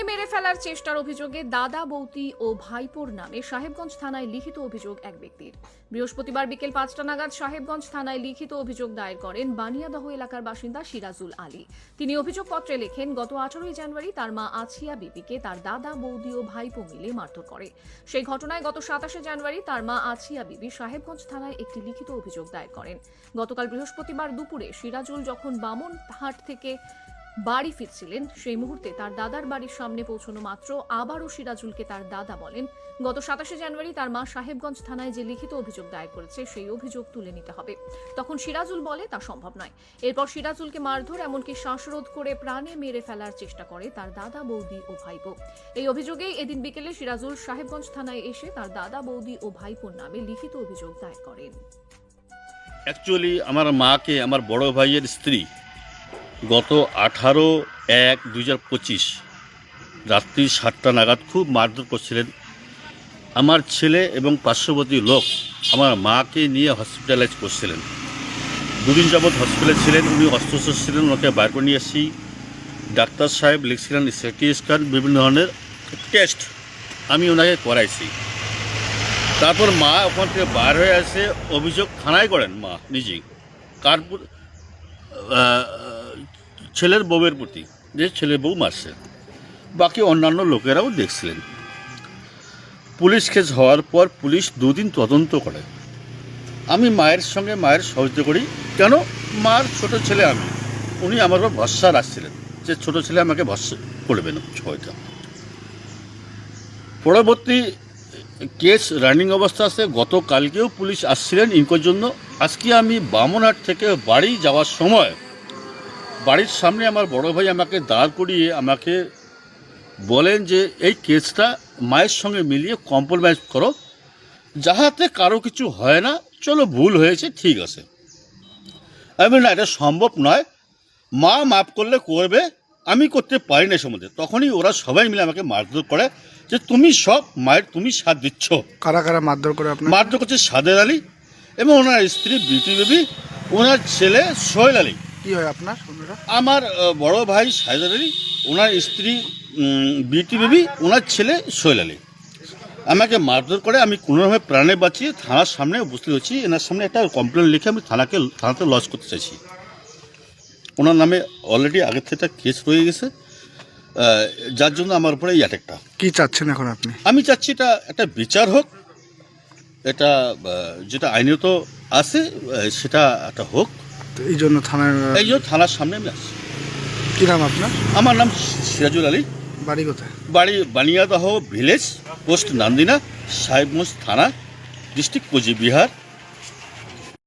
প্রাণে মেরে ফেলার চেষ্টার অভিযোগে দাদা বৌতি ও ভাইপোর নামে সাহেবগঞ্জ থানায় লিখিত অভিযোগ এক ব্যক্তির। বৃহস্পতিবার বিকেল পাঁচটা নাগাদ সাহেবগঞ্জ থানায় লিখিত অভিযোগ দায়ের করেন বানিয়াদহ এলাকার বাসিন্দা সিরাজুল আলী। তিনি অভিযোগপত্রে লেখেন, গত আঠারোই জানুয়ারি তার মা আছিয়া বিবিকে তার দাদা, বৌদি ও ভাইপো মিলে মারধর করে। সেই ঘটনায় গত সাতাশে জানুয়ারি তার মা আছিয়া বিবি সাহেবগঞ্জ থানায় একটি লিখিত অভিযোগ দায়ের করেন। গতকাল বৃহস্পতিবার দুপুরে সিরাজুল যখন বামনহাট থেকে বাড়ি ফিরছিলেন। সেই মুহূর্তে তার দাদার বাড়ির সামনে পৌঁছানো মাত্র আবারও সিরাজুলকে তার দাদা বলেন, গত সাতাশে জানুয়ারি তার মা সাহেবগঞ্জ থানায় যে লিখিত অভিযোগ দায়ের করেছে, সেই অভিযোগ তুলে নিতে হবে। তখন সিরাজুল বলে, তা সম্ভব নয়। এরপর সিরাজুলকে মারধর, এমনকি শ্বাসরোধ করে প্রাণে মেরে ফেলার চেষ্টা করে তার দাদা, বৌদি ও ভাইপো। এই অভিযোগেই এদিন বিকেলে সিরাজুল সাহেবগঞ্জ থানায় এসে তার দাদা, বৌদি ও ভাইপোর নামে লিখিত অভিযোগ দায়ের করেন। অ্যাকচুয়ালি আমার মাকে, আমার বড় ভাইয়ের স্ত্রী গত আঠারো এক দুই হাজার পঁচিশ রাত্রি সাতটা নাগাদ খুব মারধর করছিলেন। আমার ছেলে এবং পার্শ্ববর্তী লোক আমার মাকে নিয়ে হসপিটালাইজ করছিলেন। দুদিন যাবৎ হসপিটালে ছিলেন উনি অস্ত্রস্ত ছিলেন ওনাকে বাইর করে নিয়ে এসেছি। ডাক্তার সাহেব লিখছিলেন সিটি স্ক্যান বিভিন্ন ধরনের টেস্ট আমি ওনাকে করাইছি। তারপর মা ওখান থেকে বার হয়ে আসে অভিযোগ থানায় করেন মা নিজেই। কার প্র- আহ, ছেলের বউয়ের প্রতি, যে ছেলে বউ মারছে। বাকি অন্যান্য লোকেরাও দেখছিলেন। পুলিশ কেস হওয়ার পর পুলিশ দুদিন তদন্ত করে। আমি মায়ের সঙ্গে মায়ের সহযোগিতা করি, কেন? মার ছোট ছেলে আমি। উনি আমার উপর ভরসা রাখছিলেন যে ছোট ছেলে আমাকে ভরসা করবে না সহায়তা পরবর্তী কেস রানিং অবস্থা আছে। গতকালকেও পুলিশ আসছিলেন ইনকোর জন্য। আজকে আমি বামনহাট থেকে বাড়ি যাওয়ার সময় বাড়ির সামনে আমার বড় ভাই আমাকে দাঁড় করিয়ে আমাকে বলেন যে এই কেসটা মায়ের সঙ্গে মিলিয়ে কম্প্রোমাইজ করো। যাহাতে কারও কিছু হয় না চলো ভুল হয়েছে ঠিক আছে। আমি না এটা সম্ভব নয়। মা মাফ করলে করবে। আমি করতে পারি না সম্বন্ধে। তখনই ওরা সবাই মিলে আমাকে মারধর করে যে তুমি সব মায়ের তুমি সাথ দিচ্ছ। কারা কারা মারধর করে আপনার? মারধর করছে সাদের আলী এবং ওনার স্ত্রী বিউটি বেবি ওনার ছেলে সোহেল আলী। কি হয় আপনার আমার বড় ভাই সাহেদার আলী ওনার স্ত্রী বিউটি বেবি ওনার ছেলে সোহেল আলী আমাকে মারধর করে আমি কোনোভাবে প্রাণে বাঁচিয়ে থানার সামনে উপস্থিত হচ্ছি এনার সামনে একটা কমপ্লেন লিখে আমি থানাকে থানাতে লজ করতে চাইছি। ওনার নামে অলরেডি আগের থেকে একটা কেস রয়ে গেছে। যার জন্য আমার উপরে এই অ্যাটাকটা কি চাচ্ছেন এখন আপনি? আমি চাচ্ছি এটা একটা বিচার হোক এটা যেটা আইনত আছে সেটা একটা হোক। এই জন্য থানার এই জন্য থানার সামনে আমি আসছি। কী নাম আপনার? আমার নাম সিরাজুল আলী। বাড়ি কোথায়? বাড়ি বানিয়াদহ ভিলেজ পোস্ট নান্দিনা সাহেবগঞ্জ থানা ডিস্ট্রিক্ট কোচবিহার।